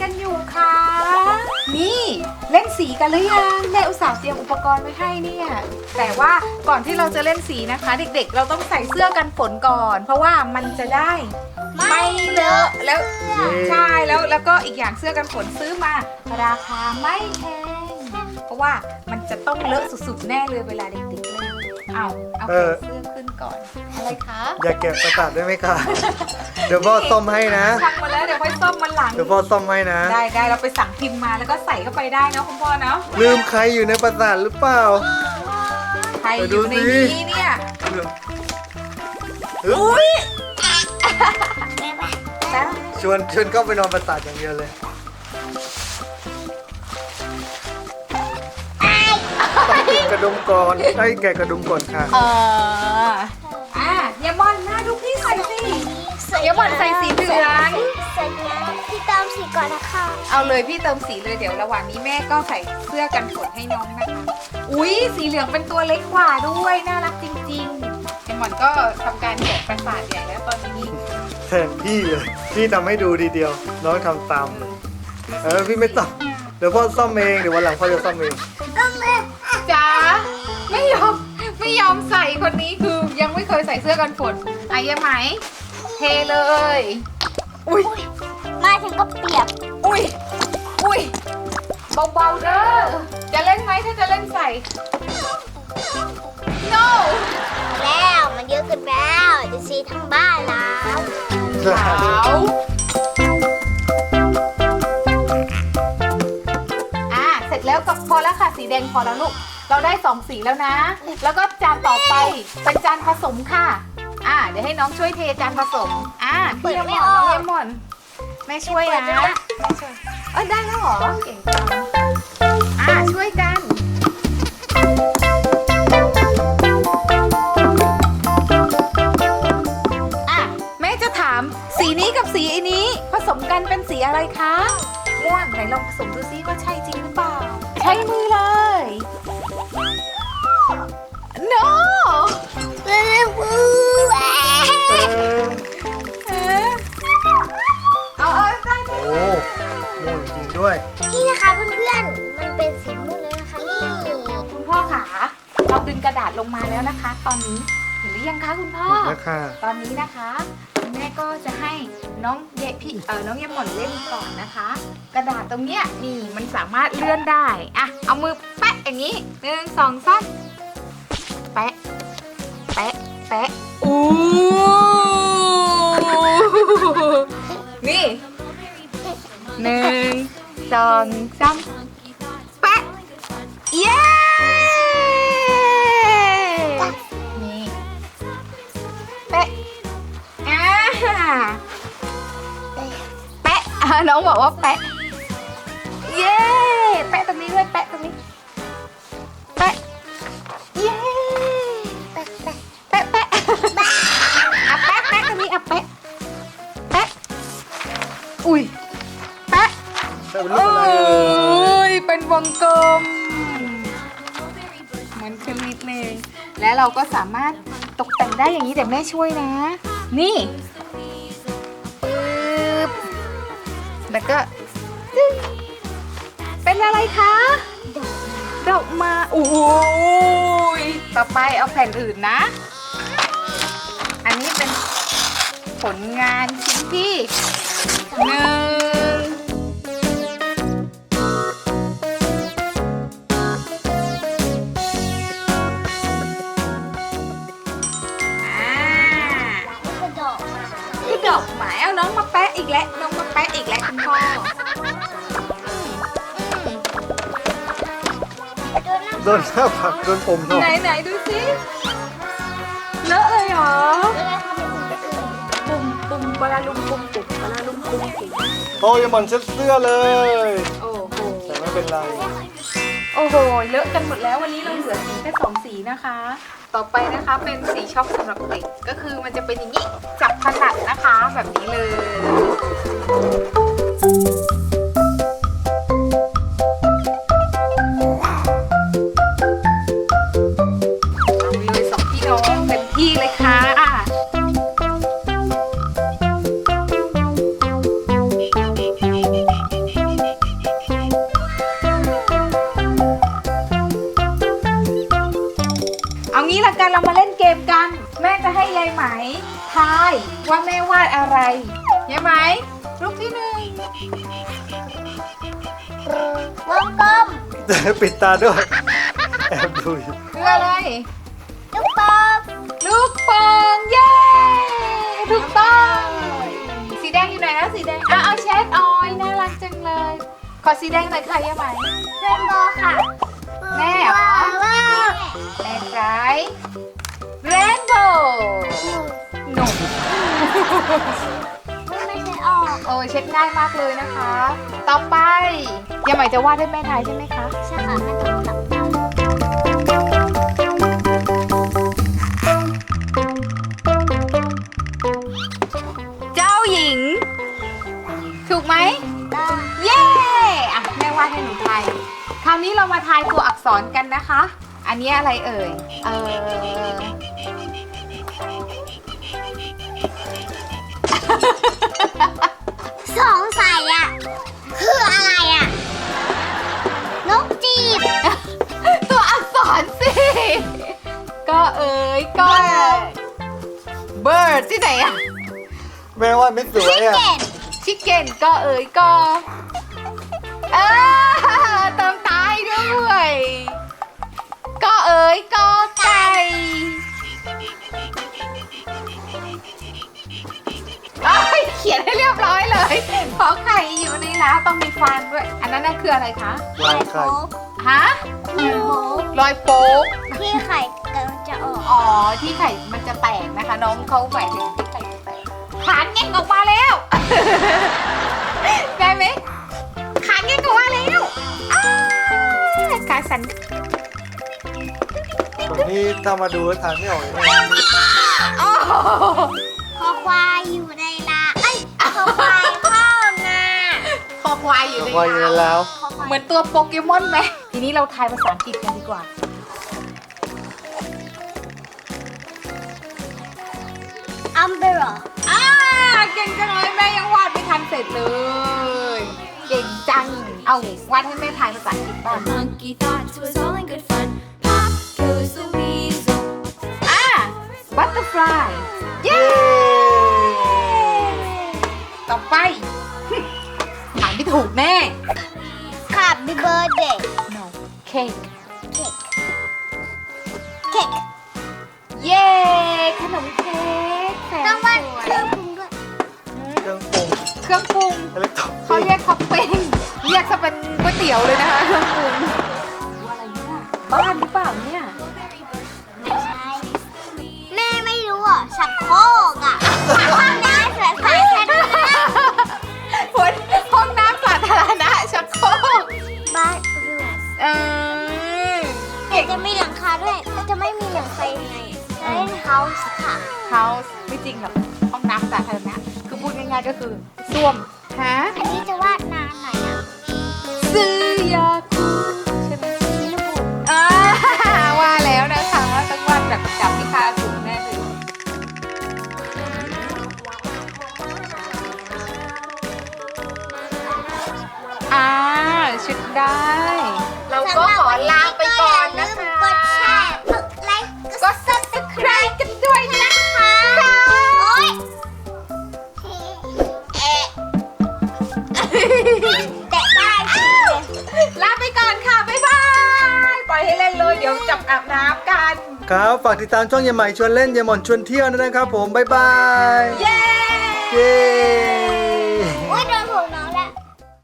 กันอยู่คะนี่เล่นสีกันหรือยังแม่อุตส่าห์เตรียมอุปกรณ์ไว้ให้เนี่ยแต่ว่าก่อนที่เราจะเล่นสีนะคะ เด็กๆ เราต้องใส่เสื้อกันฝนก่อน เพราะว่ามันจะได้ ไม่เลอะแล้วใช่แล้วแล้วก็อีกอย่างเสื้อกันฝนซื้อมาราคาไม่แพงเพราะว่ามันจะต้องเลอะสุดๆแน่เลยเวลาเด็กๆเล่นเอาเอาเสื้อ ก่อน อะไรคะอย่าแกะประสาทได้ไหมคะเดี๋ยวพ่อซ่อมให้นะ ทำมาแล้วเดี๋ยวค่อยซ่อมมันหลัง เดี๋ยวพ่อซ่อมให้นะ ได้ได้เราไปสั่งพิมพ์มาแล้วก็ใส่เข้าไปได้นะคุณพ่อเนาะลืมใครอยู่ในประสาทหรือเปล่า ใครอไปดูยู่ในสินี้เนี่ยลืมฮึบอุ้ยแม่นะชวนชวนเข้าไปนอนประสาทอย่างเดียวเลยต้องติดกระดุมก่อนให้แกะกระดุมก่อนค่ะ เออ อะอย่ามอนหน้าดูพี่ใส่สิเดี๋ยวบอลใส่สีเหลืองใส่เหลืองพี่เติมสีก่อนนะคะเอาเลยพี่เติมสีเลยเดี๋ยวระหว่างนี้แม่ก็ใส่เสื้อกันฝนให้น้องนะคะอุ้ยสีเหลืองเป็นตัวเล็กกว่าด้วยน่ารักจริงๆไอหมอนก็ทำการแกะประสาทใหญ่แล้วตอนนี้แทนพี่เลยพี่ทำให้ดูดีเดียว น้องทำตามเออพี่ไม่ต้องเดี๋ยวพ่อซ่อมเองเดี๋ยววันหลังพ่อจะซ่อมเองจ๋าไม่ยอม ไม่ยอมใส่คนนี้คือยังไม่เคยใส่เสื้อกันฝนอะยังไหม เทเลย อุ้ย มาถึงก็เปียก อุ้ย อุ้ย เบาๆเด้อ จะเล่นไหมถ้าจะเล่นใส่ no แล้วมันเยอะเกินไปแล้วจะซีทั้งบ้านแล้วขาว สีแดงพอแล้วลูก เราได้สองสีแล้วนะ แล้วก็จานต่อไปเป็นจานผสมค่ะ อะเดี๋ยวให้น้องช่วยเทจานผสม อะพี่ยมหมอนน้องยมหมอนแม่ช่วยนะแม่ช่วยเอ้ยได้แล้วเหรอเก่งจัง รือยังคะคุณพ่อเห็นแล้วค่ะ ตอนนี้นะคะคุณแม่ก็จะให้น้องเยพี่เออน้องเยหม่อนเล่นก่อนนะคะ กระดาษตรงเนี้ยนี่มันสามารถเลื่อนได้อะเอามือแปะอย่างนี้หนึ่งสองสามแปะแปะแปะอู้นี่หนึ่งสองสาม น้องบอกว่าแปะ เย้ แปะตรงนี้ด้วย แปะตรงนี้ แปะ เย้ แปะ แปะ แปะ แปะอะแปะแปะตรงนี้อะแปะ แปะ อุ้ย แปะแต่เป็นโอ้อะไรย เป็นวงกลม เหมือนคลิปเลยแล้วเราก็สามารถตกแต่งได้อย่างนี้แต่แม่ช่วยนะ นี่ แล้วก็จึ๊งเป็นอะไรคะ ดอกไมาโอ้ยต่อไปเอาแผ่นอื่นนะ อันนี้เป็นผลงานชิ้นที่หนึ่งอ่านี่คือดอกไม้คือดอกไม้เอาน้องมาแปะอีกแล้วน้องมา แปะอีกแล้วคุณพ่อโดนน้ำโดนหน้าผักโดนผมหน่อไหนยไหนดูสิเลอะเลยเหรอแล้วก็ทำเป็นสีอื่นปุ่มปุ่มบลาลุมปุ่มปุ่มบลาลุมปุ่มปุ่มโอ้ยหมอนเช็ดเสื้อเลยโอ้โหแต่ไม่เป็นไรโอ้โหเลอะกันหมดแล้ววันนี้เราเหลือสีแค่สองสีนะคะ ต่อไปนะคะเป็นสีช็อกสำหรับเด็กก็คือมันจะเป็นอย่างนี้จับถนัดนะคะแบบนี้เลย มีเลยสองพี่น้องเต็มที่เลยค่ะเอางี้ละกันเรามาเล่นเกมกัน แม่จะให้ยยไหมทายว่าแม่วาดอะไรเยายไหม รูปที่หนึ่งวงกลมปิดตาด้วยแอบดูอยู่คืออะไร ลูกโป่งลูกโป่งเย้ถูกต้อง สีแดงอยู่ไหนนะสีแดงอะเอาเช็ดออยน่ารักจังเลย ขอสีแดงหน่อยค่ะยายไหมเรนโบว์ค่ะแม่เหรอว้าวแม่ไรเรนโบว์หนุ่มไม่ใช่ออกโอ้ย เช็ดง่ายมากเลยนะคะ ต่อไปยายไหมจะวาดให้แม่ทายใช่ไหมคะ ใช่ค่ะแม่ต้องจับตาเจ้าหญิง ถูกไหมตาเย้อะแม่วาดให้หนูทายคราวนี้เรามาทายตัวอักษรกันนะคะ อันนี้อะไรเอ่ย เออ ที่ไหนอะแม่ว่าไม่สวยอะเก่งชิคเก้นก็เอ่ยก็เออเติมตายด้วย ก็เอ่ยก็ไก่เอ้ยเขียนให้เรียบร้อยเลยขอไข่อยู่ในร้านต้องมีฟันด้วย อันนั้นน่ะคืออะไรคะวางไข่ฮะโป๊กรอยโป๊กที่ไข่กำลังจะออก อ๋อ ที่ไข่มั นจะแตกนะคะน้องเขาหมายถึงที่ไข่จะแตกขานเง่งออกมาแล้ว ได้ไหมขานเง่งออกมาแล้วอ้าวขาสันตรงนี้ถ้ามาดูแล้วทานไม่ออกเลยนะโอ้โหคอควายอยู่ในนาเอ้ยคอควายเข้านาคอควายอยู่ในวางอยู่ในน้ำแล้ว คอควายเหมือนตัวโปเกมอนไหมทีนี้เราทายภาษาอังกฤษกันดีกว่า อัมเบร่าอ่าเก่งจังเลยแม่ยังวาดไม่ทันเสร็จเลย เก่งจัง เอาวาดให้แม่ทายภาษาอังกฤษบ้าง The monkey thought it was all in good fun. Pop goes the weasel. อ่า butterfly เย้ ต่อไปอ่านไม่ถูกแน่ ค่ะบิเบอร์เดย์ no cake เค้กเค้กเย้ ขนมเค้กแสนต้องวาดสวเครื่องปรุงด้วยเครื่องปรุงเครื่องปรุงอิเล็กทรอเขานิกเรียกท็อปปิ้งเรียกซะเป็นก๋วยเตี๋ยวเลยนะคะเครื่องปรุงอะไรเนี่ยบ้านหรือเปล่าเนี่ยไม่ใช่แม่ไม่รู้อะชักโครกอะห้องน้ำสวนสาธารณะฝนห้องน้ำสาธารณะชักโครกบ้านเรือนเออแต่จะมีหลังคาด้วยแล้วจะไม่มีหลังคายังไงจะเล่นเฮาส์ค่ะเขา ไม่จริงหรอกห้องน้ำสาธารณะคือพูดง่ายๆก็คือส้วมฮะอันนี้จะวาด แตะได้สิลาไปก่อนค่ะ บ๊ายบาย ปล่อยให้เล่นเลย เดี๋ยวจับอาบน้ำกัน ครับ ฝากติดตามช่องยายใหม่ชวนเล่นยายหม่อนชวนเที่ยวด้วยนะครับผม บ๊ายบาย เย้ เย้